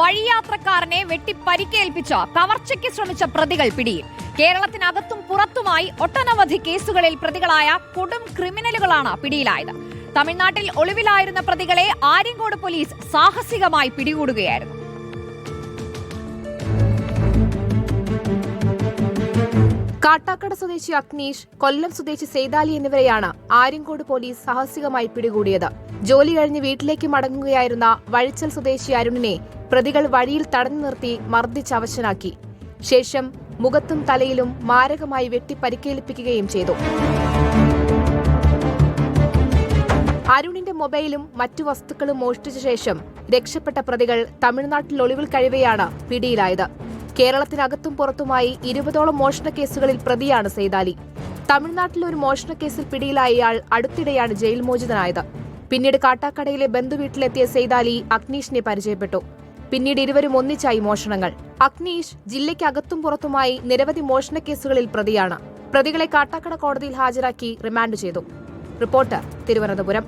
വഴിയാത്രക്കാരനെ വെട്ടി പരിക്കേൽപ്പിച്ച കവർച്ചയ്ക്ക് ശ്രമിച്ച പ്രതികൾ പിടിയിൽ. കേരളത്തിനകത്തും പുറത്തുമായി ഒട്ടനവധി കേസുകളിൽ പ്രതികളായ കൊടും ക്രിമിനലുകളാണ് പിടിയിലായത്. തമിഴ്നാട്ടിൽ ഒളിവിലായിരുന്ന പ്രതികളെ ആര്യങ്കോട് പോലീസ് സാഹസികമായി പിടികൂടുകയായിരുന്നു. കാട്ടാക്കട സ്വദേശി അഗ്നീഷ് കൊല്ലം സ്വദേശി സെയ്താലി എന്നിവരെയാണ് ആര്യങ്കോട് പോലീസ് സാഹസികമായി പിടികൂടിയത്. ജോലി കഴിഞ്ഞ് വീട്ടിലേക്ക് മടങ്ങുകയായിരുന്ന വഴിച്ചൽ സ്വദേശി അരുണിനെ പ്രതികൾ വഴിയിൽ തടഞ്ഞു നിർത്തി മർദ്ദിച്ച് അവശനാക്കി. ശേഷം മുഖത്തും തലയിലും മാരകമായി വെട്ടി പരിക്കേൽപ്പിക്കുകയും ചെയ്തു. അരുണിന്റെ മൊബൈലും മറ്റു വസ്തുക്കളും മോഷ്ടിച്ച ശേഷം രക്ഷപ്പെട്ട പ്രതികൾ തമിഴ്നാട്ടിൽ ഒളിവിൽ കഴിവെയാണ് പിടിയിലായത്. കേരളത്തിനകത്തും പുറത്തുമായി ഇരുപതോളം മോഷണ കേസുകളിൽ പ്രതിയാണ് സെയ്താലി. തമിഴ്നാട്ടിലെ ഒരു മോഷണ കേസിൽ പിടിയിലായ ഇയാൾ അടുത്തിടെയാണ് ജയിൽ മോചിതനായത്. പിന്നീട് കാട്ടാക്കടയിലെ ബന്ധുവീട്ടിലെത്തിയ സെയ്താലി അഗ്നീഷിനെ പരിചയപ്പെട്ടു. പിന്നീട് ഇരുവരും ഒന്നിച്ചായി മോഷണങ്ങൾ. അഗ്നീഷ് ജില്ലയ്ക്കകത്തും പുറത്തുമായി നിരവധി മോഷണ കേസുകളിൽ പ്രതിയാണ്. പ്രതികളെ കാട്ടാക്കട കോടതിയിൽ ഹാജരാക്കി റിമാൻഡ് ചെയ്തു. റിപ്പോർട്ടർ തിരുവനന്തപുരം.